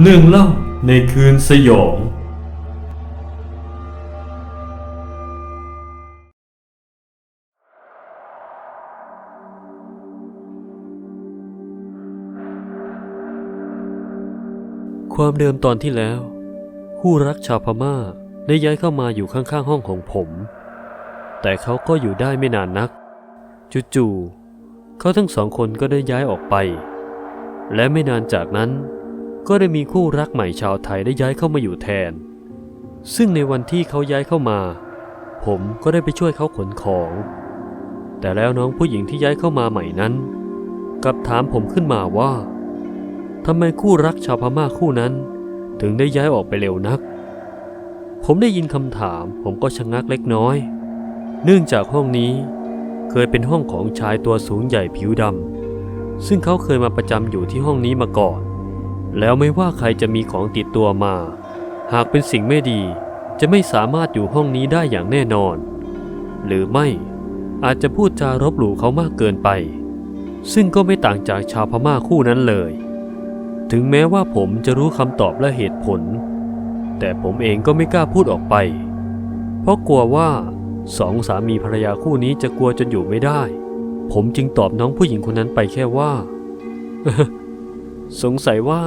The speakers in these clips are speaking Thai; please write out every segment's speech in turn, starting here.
เรื่องเล่าในคืนสยอง ความเดิมตอนที่แล้ว คู่รักชาวพม่าได้ย้ายเข้ามาอยู่ข้างๆห้องของผม แต่เขาก็อยู่ได้ไม่นานนัก จู่ๆเขาทั้งสองคนก็ได้ย้ายออกไป และไม่นานจากนั้น ก็ได้มีคู่รักใหม่ชาวไทยได้ย้ายเข้ามาอยู่แทน ซึ่งในวันที่เขาย้ายเข้ามา ผมก็ได้ไปช่วยเขาขนของ แต่แล้วน้องผู้หญิงที่ย้ายเข้ามาใหม่นั้นกลับถามผมขึ้นมาว่าทำไมคู่รักชาวพม่าคู่นั้น ถึงได้ย้ายออกไปเร็วนัก ผมได้ยินคำถามผมก็ชะงักเล็กน้อย เนื่องจากห้องนี้เคยเป็นห้องของชายตัวสูงใหญ่ผิวดำซึ่งเขาเคยมาประจำอยู่ที่ห้องนี้มาก่อน แล้วไม่ว่าใครจะมีของติดตัวมา หากเป็นสิ่งไม่ดี จะไม่สามารถอยู่ห้องนี้ได้อย่างแน่นอน หรือไม่อาจจะพูดจารบหลู่เขามากเกินไป ซึ่งก็ไม่ต่างจากชาวพม่าคู่นั้นเลย ถึงแม้ว่าผมจะรู้คำตอบและเหตุผล แต่ผมเองก็ไม่กล้าพูดออกไป เพราะกลัวว่าสองสามีภรรยาคู่นี้จะกลัวจนอยู่ไม่ได้ ผมจึงตอบน้องผู้หญิงคนนั้นไปแค่ว่า สงสัยว่า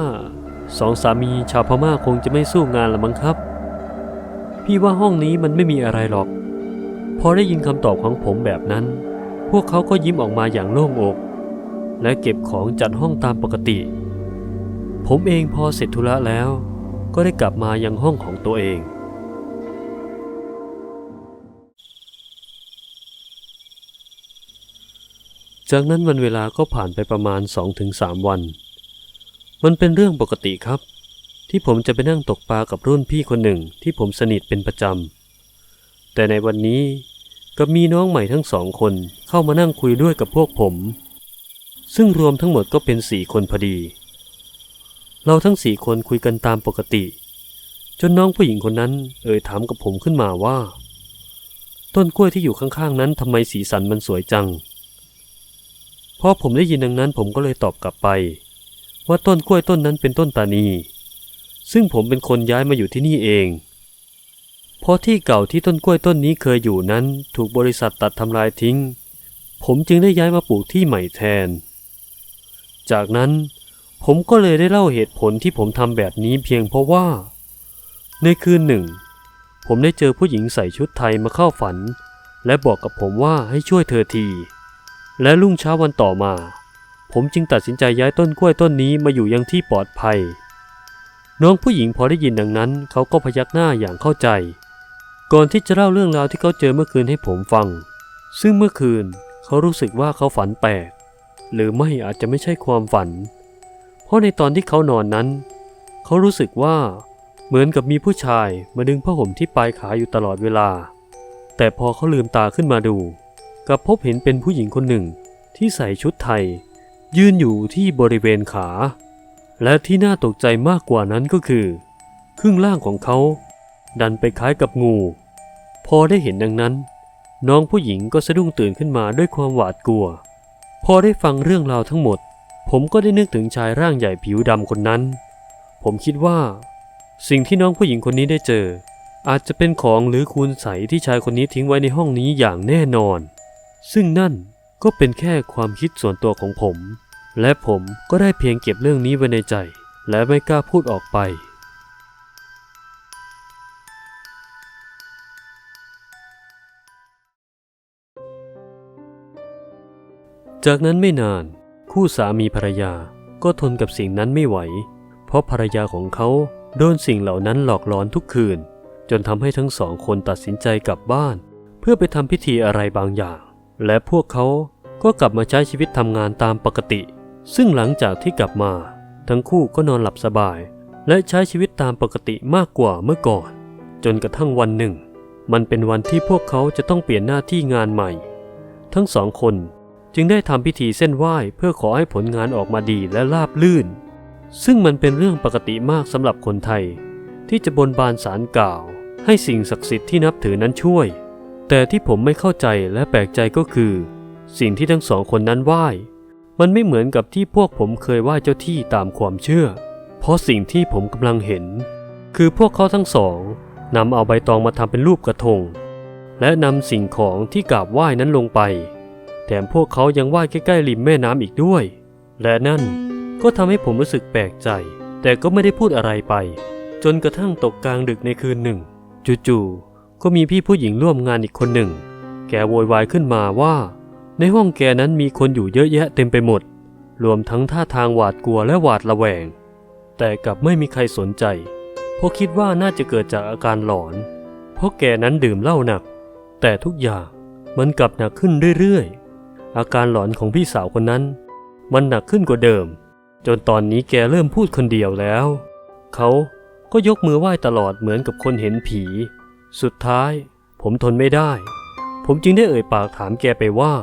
สองสามีชาวพม่าคงจะไม่สู้งานละมั้งครับ พี่ว่าห้องนี้มันไม่มีอะไรหรอก พอได้ยินคำตอบของผมแบบนั้น พวกเขาก็ยิ้มออกมาอย่างโล่งอก และเก็บของจัดห้องตามปกติ ผมเองพอเสร็จธุระแล้ว ก็ได้กลับมายังห้องของตัวเองจากนั้นวันเวลาก็ผ่านไปประมาณ 2-3 วัน มันเป็นเรื่องปกติครับ ที่ผมจะไปนั่งตกปลากับรุ่นพี่คนหนึ่งที่ผมสนิทเป็นประจำ แต่ในวันนี้ก็มีน้องใหม่ทั้งสองคนเข้ามานั่งคุยด้วยกับพวกผม ซึ่งรวมทั้งหมดก็เป็นสี่คนพอดี เราทั้งสี่คนคุยกันตามปกติ จนน้องผู้หญิงคนนั้นเอ่ยถามกับผมขึ้นมาว่า ต้นกล้วยที่อยู่ข้างๆนั้นทำไมสีสันมันสวยจังพอผมได้ยินดังนั้นผมก็เลยตอบกลับไป ว่าต้นกล้วยต้นนั้นเป็นต้นตานี ซึ่งผมเป็นคนย้ายมาอยู่ที่นี่เอง เพราะที่เก่าที่ต้นกล้วยต้นนี้เคยอยู่นั้นถูกบริษัทตัดทำลายทิ้ง ผมจึงได้ย้ายมาปลูกที่ใหม่แทน จากนั้นผมก็เลยได้เล่าเหตุผลที่ผมทำแบบนี้เพียงเพราะว่า ในคืนหนึ่ง ผมได้เจอผู้หญิงใส่ชุดไทยมาเข้าฝัน และบอกกับผมว่าให้ช่วยเธอที และรุ่งเช้าวันต่อมา ผมจึงตัดสินใจย้ายต้นกล้วยต้นนี้มาอยู่ยังที่ปลอดภัย น้องผู้หญิงพอได้ยินดังนั้น เขาก็พยักหน้าอย่างเข้าใจ ก่อนที่จะเล่าเรื่องราวที่เขาเจอเมื่อคืนให้ผมฟัง ซึ่งเมื่อคืนเขารู้สึกว่าเขาฝันแปลก หรือไม่อาจจะไม่ใช่ความฝัน เพราะในตอนที่เขานอนนั้น เขารู้สึกว่าเหมือนกับมีผู้ชายมาดึงผ้าห่มที่ปลายขาอยู่ตลอดเวลา แต่พอเขาลืมตาขึ้นมาดูกลับพบเห็นเป็นผู้หญิงคนหนึ่งที่ใส่ชุดไทย ยืนอยู่ที่บริเวณขา และที่น่าตกใจมากกว่านั้นก็คือ ครึ่งล่างของเขา ดันไปคล้ายกับงู พอได้เห็นดังนั้น น้องผู้หญิงก็สะดุ้งตื่นขึ้นมาด้วยความหวาดกลัว พอได้ฟังเรื่องราวทั้งหมด ผมก็ได้นึกถึงชายร่างใหญ่ผิวดำคนนั้น ผมคิดว่า สิ่งที่น้องผู้หญิงคนนี้ได้เจอ อาจจะเป็นของหรือคูณใสที่ชายคนนี้ทิ้งไว้ในห้องนี้อย่างแน่นอน ซึ่งนั่น ก็เป็นแค่ความคิดส่วนตัวของผม และผมก็ได้เพียงเก็บเรื่องนี้ไว้ในใจ และไม่กล้าพูดออกไป จากนั้นไม่นาน คู่สามีภรรยาก็ทนกับสิ่งนั้นไม่ไหว เพราะภรรยาของเขาโดนสิ่งเหล่านั้นหลอกหลอนทุกคืน จนทำให้ทั้งสองคนตัดสินใจกลับบ้าน เพื่อไปทำพิธีอะไรบางอย่าง และพวกเขาก็กลับมาใช้ชีวิตทำงานตามปกติ ซึ่งหลังจากที่กลับมา ทั้งคู่ก็นอนหลับสบาย และใช้ชีวิตตามปกติมากกว่าเมื่อก่อน จนกระทั่งวันหนึ่ง มันเป็นวันที่พวกเขาจะต้องเปลี่ยนหน้าที่งานใหม่ ทั้งสองคนจึงได้ทำพิธีเส้นไหว้เพื่อขอให้ผลงานออกมาดีและราบลื่น ซึ่งมันเป็นเรื่องปกติมากสำหรับคนไทย ที่จะบนบานสารกล่าว ให้สิ่งศักดิ์สิทธิ์ที่นับถือนั้นช่วย แต่ที่ผมไม่เข้าใจและแปลกใจก็คือ สิ่งที่ทั้งสองคนนั้นไหว้ มันไม่เหมือนกับที่พวกผมเคยไหว้เจ้าที่ตามความเชื่อ เพราะสิ่งที่ผมกำลังเห็น คือพวกเขาทั้งสองนำเอาใบตองมาทำเป็นรูปกระทง และนำสิ่งของที่กราบไหว้นั้นลงไป แถมพวกเขายังไหว้ใกล้ๆริมแม่น้ำอีกด้วย และนั่นก็ทำให้ผมรู้สึกแปลกใจ แต่ก็ไม่ได้พูดอะไรไป จนกระทั่งตกกลางดึกในคืนหนึ่งจู่ๆ ก็มีพี่ผู้หญิงร่วมงานอีกคนหนึ่ง แกโวยวายขึ้นมาว่า ในห้องแกนั้นมีคนอยู่เยอะแยะเต็มไปหมด รวมทั้งท่าทางหวาดกลัวและหวาดระแวง แต่กลับไม่มีใครสนใจ เพราะคิดว่าน่าจะเกิดจากอาการหลอน เพราะแกนั้นดื่มเหล้าหนัก แต่ทุกอย่างมันกลับหนักขึ้นเรื่อยๆ อาการหลอนของพี่สาวคนนั้น มันหนักขึ้นกว่าเดิม จนตอนนี้แกเริ่มพูดคนเดียวแล้ว เขาก็ยกมือไหว้ตลอดเหมือนกับคนเห็นผี สุดท้ายผมทนไม่ได้ ผมจึงได้เอ่ยปากถามแกไปว่า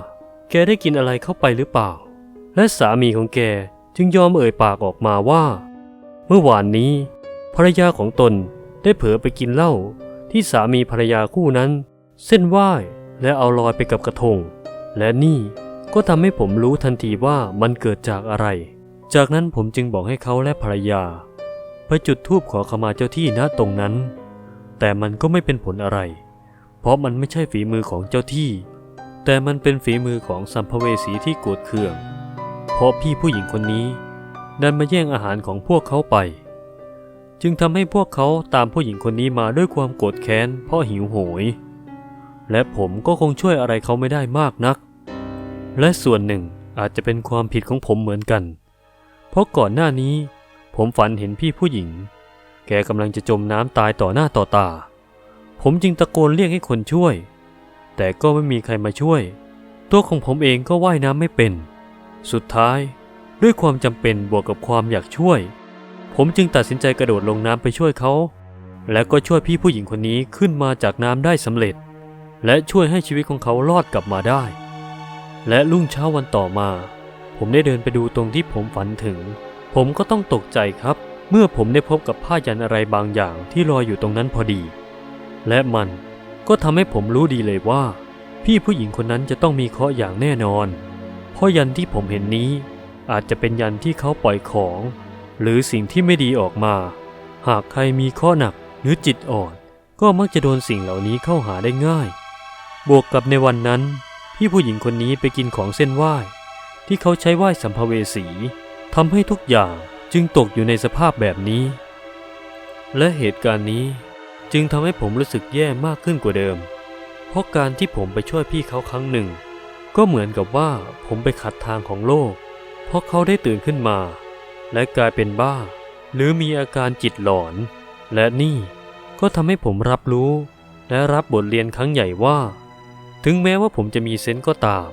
แกได้กินอะไรเข้าไปหรือเปล่า และสามีของแกจึงยอมเอ่ยปากออกมาว่า เมื่อวานนี้ ภรรยาของตนได้เผลอไปกินเหล้าที่สามีภรรยาคู่นั้น เส้นไหว้และเอาลอยไปกับกระทง และนี่ก็ทำให้ผมรู้ทันทีว่ามันเกิดจากอะไร จากนั้นผมจึงบอกให้เขาและภรรยา ไปจุดธูปขอขมาเจ้าที่ณตรงนั้น แต่มันก็ไม่เป็นผลอะไร เพราะมันไม่ใช่ฝีมือของเจ้าที่ แต่มันเป็นฝีมือของสัมภเวสีที่โกรธเคือง เพราะพี่ผู้หญิงคนนี้ ดันมาแย่งอาหารของพวกเขาไป จึงทำให้พวกเขาตามผู้หญิงคนนี้มาด้วยความโกรธแค้นเพราะหิวโหย และผมก็คงช่วยอะไรเขาไม่ได้มากนัก และส่วนหนึ่งอาจจะเป็นความผิดของผมเหมือนกัน เพราะก่อนหน้านี้ผมฝันเห็นพี่ผู้หญิง แกกำลังจะจมน้ำตายต่อหน้าต่อตา ผมจึงตะโกนเรียกให้คนช่วย แต่ก็ไม่มีใครมาช่วย ตัวของผมเองก็ว่ายน้ำไม่เป็น สุดท้ายด้วยความจำเป็นบวกกับความอยากช่วย ผมจึงตัดสินใจกระโดดลงน้ำไปช่วยเขา และก็ช่วยพี่ผู้หญิงคนนี้ขึ้นมาจากน้ำได้สำเร็จ และช่วยให้ชีวิตของเขารอดกลับมาได้ และรุ่งเช้าวันต่อมา ผมได้เดินไปดูตรงที่ผมฝันถึง ผมก็ต้องตกใจครับ เมื่อผมได้พบกับผ้ายันอะไรบางอย่างที่ลอยอยู่ตรงนั้นพอดี และมันก็ทำให้ผมรู้ดีเลยว่า พี่ผู้หญิงคนนั้นจะต้องมีเคราะห์อย่างแน่นอน เพราะยันที่ผมเห็นนี้ อาจจะเป็นยันที่เขาปล่อยของ หรือสิ่งที่ไม่ดีออกมา หากใครมีข้อหนักหรือจิตอ่อน ก็มักจะโดนสิ่งเหล่านี้เข้าหาได้ง่าย บวกกับในวันนั้น พี่ผู้หญิงคนนี้ไปกินของเส้นไหว้ ที่เขาใช้ไหว้สัมภเวสีทำให้ทุกอย่าง จึงตกอยู่ในสภาพแบบนี้ และเหตุการณ์นี้จึงทำให้ผมรู้สึกแย่มากขึ้นกว่าเดิม เพราะการที่ผมไปช่วยพี่เขาครั้งหนึ่ง ก็เหมือนกับว่าผมไปขัดทางของโลก เพราะเขาได้ตื่นขึ้นมา และกลายเป็นบ้า หรือมีอาการจิตหลอน และนี่ก็ทำให้ผมรับรู้ และรับบทเรียนครั้งใหญ่ว่า ถึงแม้ว่าผมจะมีเซนส์ก็ตาม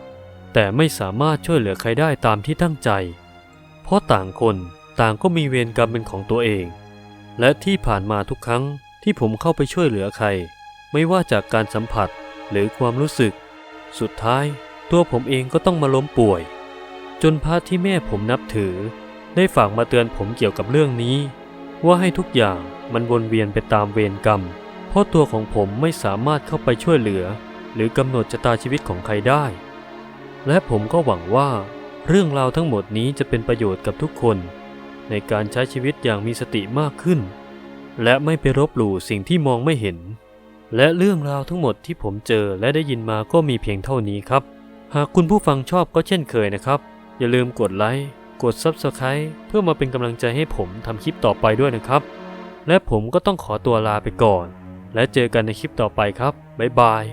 แต่ไม่สามารถช่วยเหลือใครได้ตามที่ตั้งใจ เพราะต่างคน ต่างก็มีเวรกรรมเป็นของตัวเอง และที่ผ่านมาทุกครั้งที่ผมเข้าไปช่วยเหลือใคร ไม่ว่าจากการสัมผัสหรือความรู้สึก สุดท้ายตัวผมเองก็ต้องมาล้มป่วย จนพระที่แม่ผมนับถือ ได้ฝากมาเตือนผมเกี่ยวกับเรื่องนี้ ว่าให้ทุกอย่างมันวนเวียนไปตามเวรกรรม เพราะตัวของผมไม่สามารถเข้าไปช่วยเหลือ หรือกำหนดชะตาชีวิตของใครได้ และผมก็หวังว่า เรื่องราวทั้งหมดนี้จะเป็นประโยชน์กับทุกคน ในการใช้ชีวิตอย่างมีสติมากขึ้น และไม่ไปรบหลู่สิ่งที่มองไม่เห็น และเรื่องราวทั้งหมดที่ผมเจอและได้ยินมาก็มีเพียงเท่านี้ครับ หากคุณผู้ฟังชอบก็เช่นเคยนะครับ อย่าลืมกดไลค์กด Subscribe เพื่อมาเป็นกำลังใจให้ผมทำคลิปต่อไปด้วยนะครับ และผมก็ต้องขอตัวลาไปก่อน และเจอกันในคลิปต่อไปครับบ๊ายบาย